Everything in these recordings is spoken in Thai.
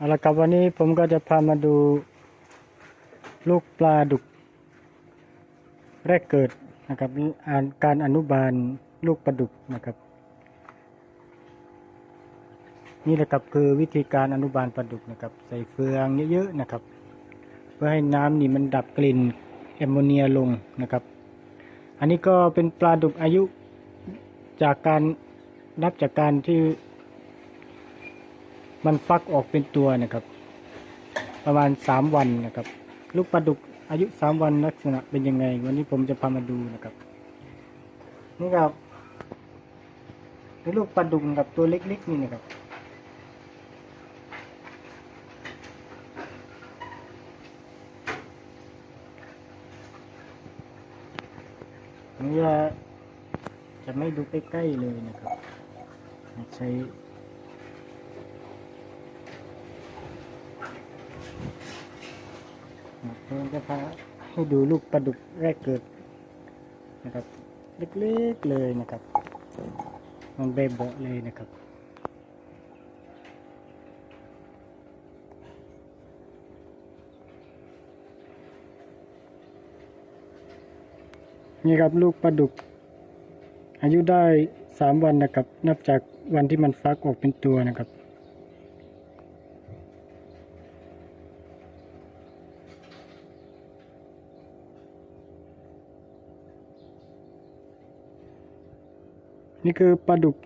เอาละครับวันนี้ผมก็จะพามาดูลูกปลาดุก แรกเกิดนะครับการอนุบาลลูกปลาดุกนะครับ นี่แหละครับคือวิธีการอนุบาลปลาดุกนะครับ ใส่เฟืองเยอะๆนะครับ เพื่อให้น้ำนี่มันดับกลิ่นแอมโมเนียลงนะครับ อันนี้ก็เป็นปลาดุกอายุจากการนับจากการที่ มันฟักออกเป็นตัวนะครับ ประมาณสามวันนะครับ ลูกปลาดุกอายุสามวันลักษณะเป็นยังไง วันนี้ผมจะพามาดูนะครับ นี่ครับเป็นลูกปลาดุกกับตัวเล็กๆนี่นะครับนี่จะไม่ดูใกล้ๆเลยนะครับ ใช้ ผมจะพาให้ดูลูกปลาดุกแรกเกิดนะครับ เล็กๆเลยนะครับ มันเบเบาเลยนะครับนี่ครับลูกปลาดุก อายุได้สามวันนะครับ นับจากวันที่มันฟักออกเป็นตัวนะครับ นี่คือปลาดุก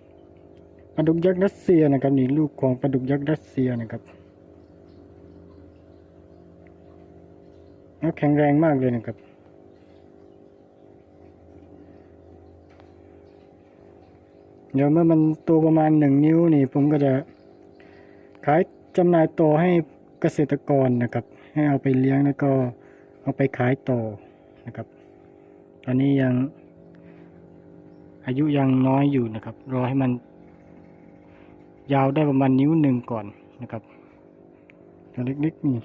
ปลาดุกยักษ์รัสเซียนะครับนี่ลูกของปลาดุกยักษ์รัสเซียนะครับแล้วแข็งแรงมากเลยนะครับเดี๋ยวเมื่อมันโตประมาณหนึ่งนิ้วนี่ ผมก็จะขายจำหน่ายต่อให้เกษตรกรนะครับ ให้เอาไปเลี้ยงแล้วก็เอาไปขายต่อนะครับ ตอนนี้ยัง อายุยังน้อยอยู่นะครับ รอให้มัน ยาวได้ประมาณนิ้วหนึ่งก่อนนะครับตัวเล็กๆนี่